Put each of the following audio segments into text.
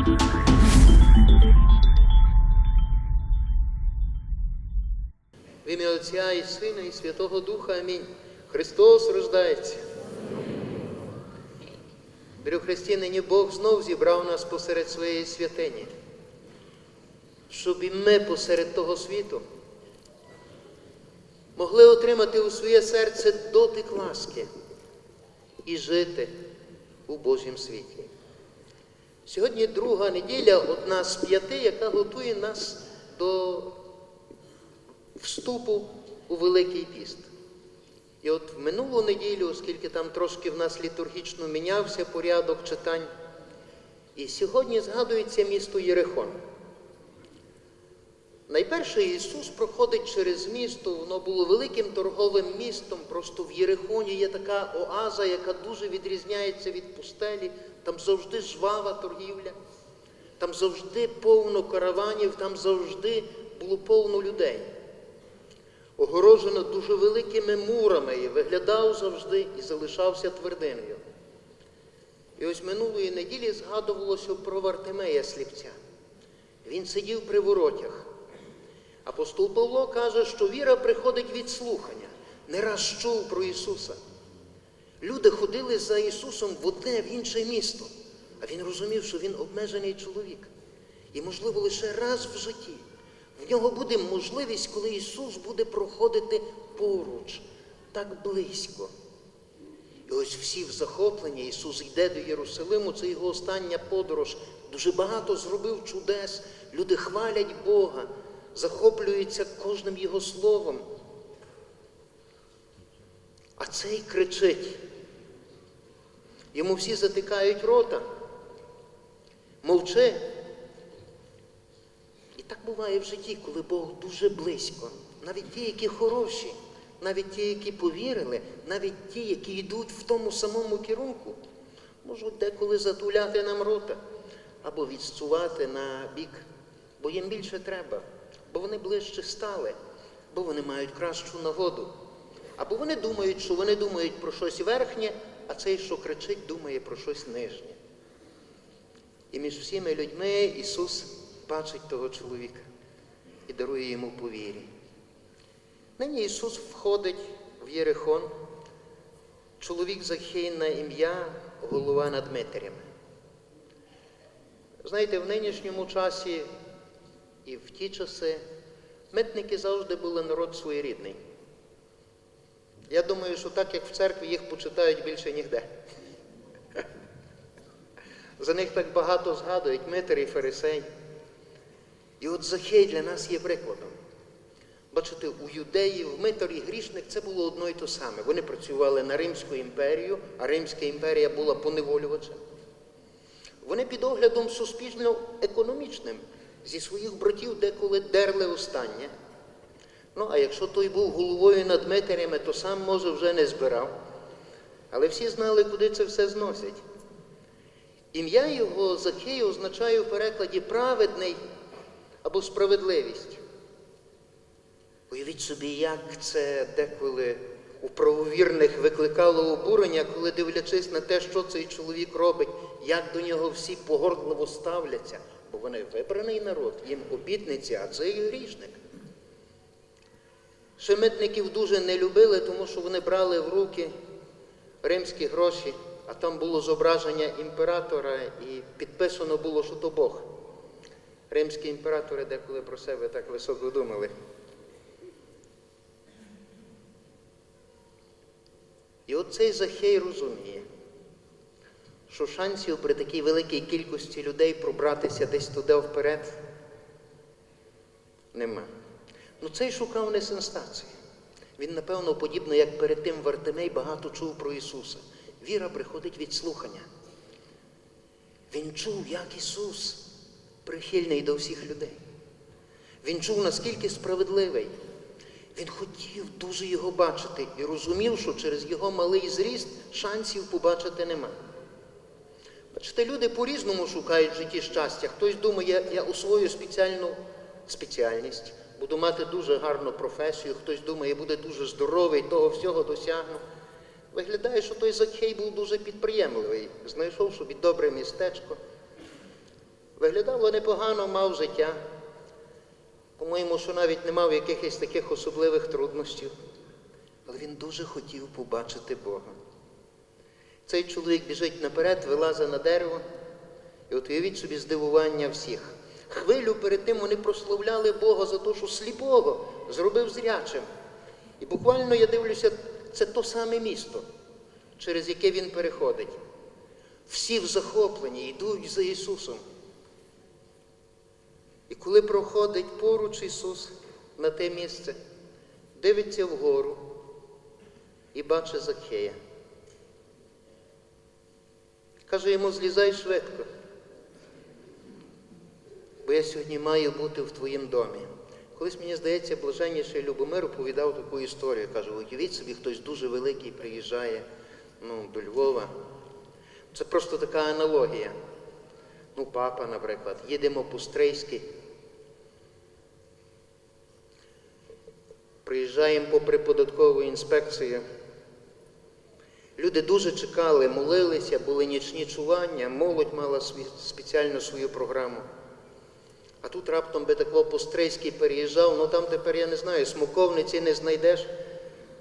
В ім'я Отця і Сина, і Святого Духа. Амінь. Христос рождається. Дорогу Христі, нині Бог знов зібрав нас посеред своєї святині, щоб і ми посеред того світу могли отримати у своє серце дотик ласки і жити у Божім світі. Сьогодні друга неділя, одна з п'яти, яка готує нас до вступу у Великий піст. І от в минулу неділю, оскільки там трошки в нас літургічно мінявся порядок читань, і сьогодні згадується місто Єрихон. Найперше Ісус проходить через місто, воно було великим торговим містом. Просто в Єрихоні є така оаза, яка дуже відрізняється від пустелі. Там завжди жвава торгівля, там завжди повно караванів, там завжди було повно людей. Огорожено дуже великими мурами і виглядав завжди і залишався твердиною. І ось минулої неділі згадувалося про Вартимея сліпця. Він сидів при воротях. Апостол Павло каже, що віра приходить від слухання. Не раз чув про Ісуса. Люди ходили за Ісусом в одне, в інше місто, а Він розумів, що Він обмежений чоловік. І, можливо, лише раз в житті в нього буде можливість, коли Ісус буде проходити поруч, так близько. І ось всі в захопленні, Ісус йде до Єрусалиму, це його остання подорож. Дуже багато зробив чудес. Люди хвалять Бога, захоплюються кожним Його словом. А цей кричить. Йому всі затикають рота. Мовчи. І так буває в житті, коли Бог дуже близько. Навіть ті, які хороші, навіть ті, які повірили, навіть ті, які йдуть в тому самому керунку, можуть деколи затуляти нам рота або відсувати на бік, бо їм більше треба, бо вони ближче стали, бо вони мають кращу нагоду. Або вони думають, що вони думають про щось верхнє, а цей, що кричить, думає про щось нижнє. І між всіми людьми Ісус бачить того чоловіка і дарує йому повірі. Нині Ісус входить в Єрихон, чоловік Захей на ім'я голова над Дмитрієм. Знаєте, в нинішньому часі і в ті часи митники завжди були народ своєрідний. Я думаю, що так як в церкві їх почитають більше ніде. За них так багато згадують Митер і Фарисей. І от Захей для нас є прикладом. Бачите, у юдеїв Митер і грішник це було одно і те саме. Вони працювали на Римську імперію, а Римська імперія була поневолювачем. Вони під оглядом суспільно-економічним зі своїх братів деколи дерли останнє. Ну, а якщо той був головою над Митерями, то сам, може, вже не збирав. Але всі знали, куди це все зносять. Ім'я його Захей означає в перекладі праведний або справедливість. Уявіть собі, як це деколи у правовірних викликало обурення, коли дивлячись на те, що цей чоловік робить, як до нього всі погордливо ставляться, бо вони вибраний народ, їм обітниці, а це і грішник. Шеметників дуже не любили, тому що вони брали в руки римські гроші, а там було зображення імператора і підписано було, що то Бог. Римські імператори деколи про себе так високо думали. І от цей Захей розуміє, що шансів при такій великій кількості людей пробратися десь туди вперед нема. Ну цей шукав не сенсації. Він, напевно, подібно як перед тим Вартимей, багато чув про Ісуса. Віра приходить від слухання. Він чув, як Ісус прихильний до всіх людей. Він чув, наскільки справедливий. Він хотів дуже його бачити і розумів, що через його малий зріст шансів побачити нема. Бачите, люди по-різному шукають в житті щастя. Хтось думає, я освою спеціальну спеціальність, буду мати дуже гарну професію, хтось думає, буде дуже здоровий, того всього досягну. Виглядає, що той Закхей був дуже підприємливий, знайшов собі добре містечко. Виглядало непогано, мав життя. По-моєму, що навіть не мав якихось таких особливих труднощів. Але він дуже хотів побачити Бога. Цей чоловік біжить наперед, вилазить на дерево, і от уявіть собі здивування всіх. Хвилю перед тим вони прославляли Бога за те, що сліпого зробив зрячим. І буквально я дивлюся, це то саме місто, через яке він переходить. Всі в захопленні йдуть за Ісусом. І коли проходить поруч Ісус на те місце, дивиться вгору і бачить Закхея. Каже йому, злізай швидко, бо я сьогодні маю бути в твоїм домі. Колись мені здається, блаженніший Любомир оповідав таку історію. Каже, уявіть собі, хтось дуже великий приїжджає ну, до Львова. Це просто така аналогія. Ну, папа, наприклад, їдемо по Стрийській. Приїжджаємо попри податкову інспекцію. Люди дуже чекали, молилися, були нічні чування, молодь мала спеціальну свою програму. А тут раптом би тако Пострийський переїжджав, ну там тепер я не знаю, смоковниці не знайдеш.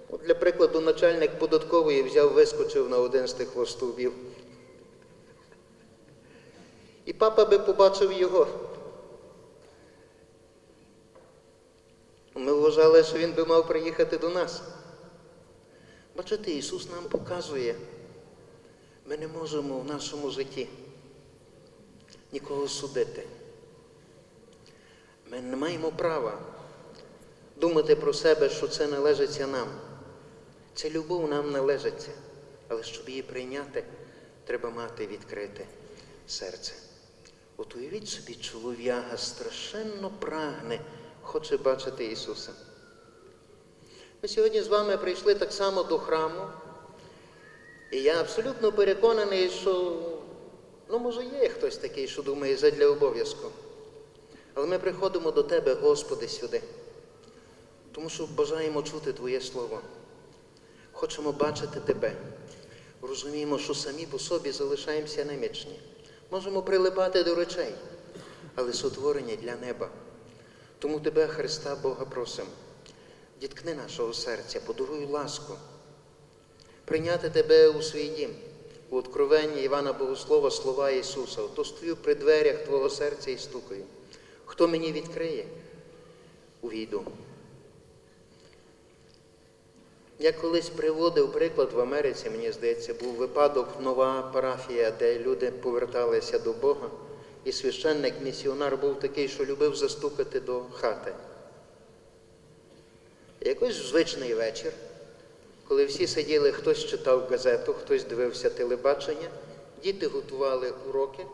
От для прикладу, начальник податкової взяв, вискочив на один з тих стовбів. І папа би побачив його. Ми вважали, що він би мав приїхати до нас. Бачите, Ісус нам показує, ми не можемо в нашому житті нікого судити. Ми не маємо права думати про себе, що це належиться нам. Ця любов нам належиться, але щоб її прийняти, треба мати відкрите серце. От уявіть собі, чолов'яга страшенно прагне, хоче бачити Ісуса. Ми сьогодні з вами прийшли так само до храму, і я абсолютно переконаний, що, ну, може, є хтось такий, що думає задля обов'язку. Але ми приходимо до Тебе, Господи, сюди, тому що бажаємо чути Твоє Слово. Хочемо бачити Тебе. Розуміємо, що самі по собі залишаємося немічні. Можемо прилипати до речей, але сотворені для неба. Тому Тебе, Христа, Бога, просимо. Діткни нашого серця, подаруй ласку, прийняти Тебе у свій дім, у откровенні Івана Богослова, слова Ісуса. Ото стою при дверях Твого серця і стукаю. Хто мені відкриє, увійду. Я колись приводив приклад в Америці, мені здається, був випадок нова парафія, де люди поверталися до Бога, і священник-місіонар був такий, що любив застукати до хати. Якось звичний вечір, коли всі сиділи, хтось читав газету, хтось дивився телебачення, діти готували уроки,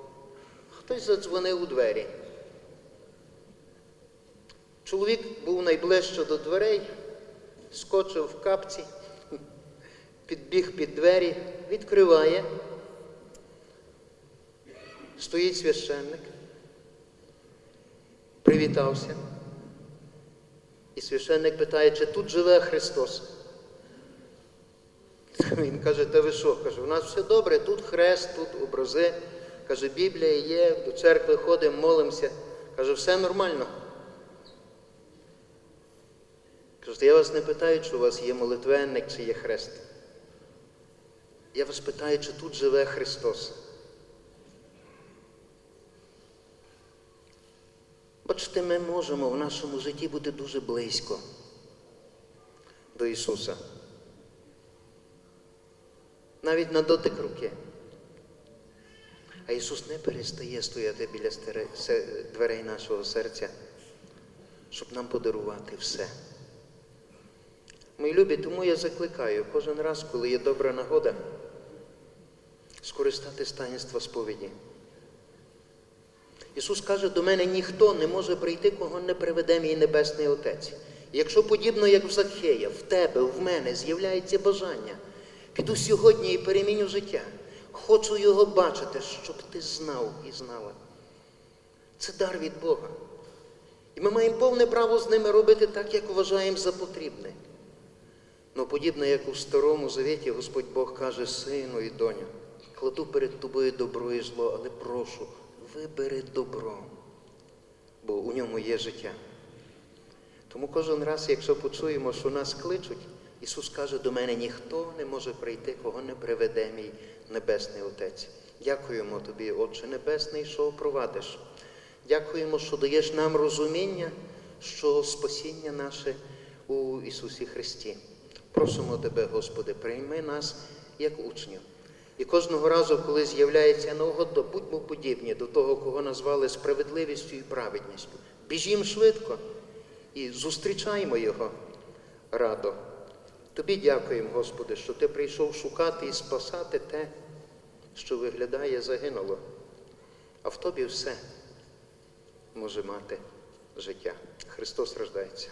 хтось задзвонив у двері. Чоловік був найближче до дверей, скочив в капці, підбіг під двері, відкриває. Стоїть священник, привітався. І священник питає, чи тут живе Христос. Він каже, та ви що? Каже, у нас все добре, тут хрест, тут образи. Каже, Біблія є, до церкви ходимо, молимося. Каже, все нормально. Каже, я вас не питаю, чи у вас є молитвенник, чи є хрест. Я вас питаю, чи тут живе Христос. Бачите, ми можемо в нашому житті бути дуже близько до Ісуса. Навіть на дотик руки. А Ісус не перестає стояти біля дверей нашого серця, щоб нам подарувати все. Мої любі, тому я закликаю кожен раз, коли є добра нагода, скористати таїнства сповіді. Ісус каже, до мене ніхто не може прийти, кого не приведе мій Небесний Отець. Якщо подібно, як в Закхея, в тебе, в мене з'являється бажання, піду сьогодні і переміню життя. Хочу його бачити, щоб ти знав і знала. Це дар від Бога. І ми маємо повне право з ними робити так, як вважаємо за потрібне. Ну, подібно, як у Старому Завіті Господь Бог каже, сину і доню, кладу перед тобою добро і зло, але прошу, вибери добро, бо у ньому є життя. Тому кожен раз, якщо почуємо, що нас кличуть, Ісус каже, до мене ніхто не може прийти, кого не приведе мій Небесний Отець. Дякуємо Тобі, Отче Небесний, що провадиш. Дякуємо, що даєш нам розуміння, що спасіння наше у Ісусі Христі. Просимо Тебе, Господи, прийми нас як учнів. І кожного разу, коли з'являється нагода, будьмо подібні до того, кого назвали справедливістю і праведністю. Біжімо швидко і зустрічаємо Його радо. Тобі дякуємо, Господи, що Ти прийшов шукати і спасати те, що виглядає загинуло, а в тобі все може мати життя. Христос рождається.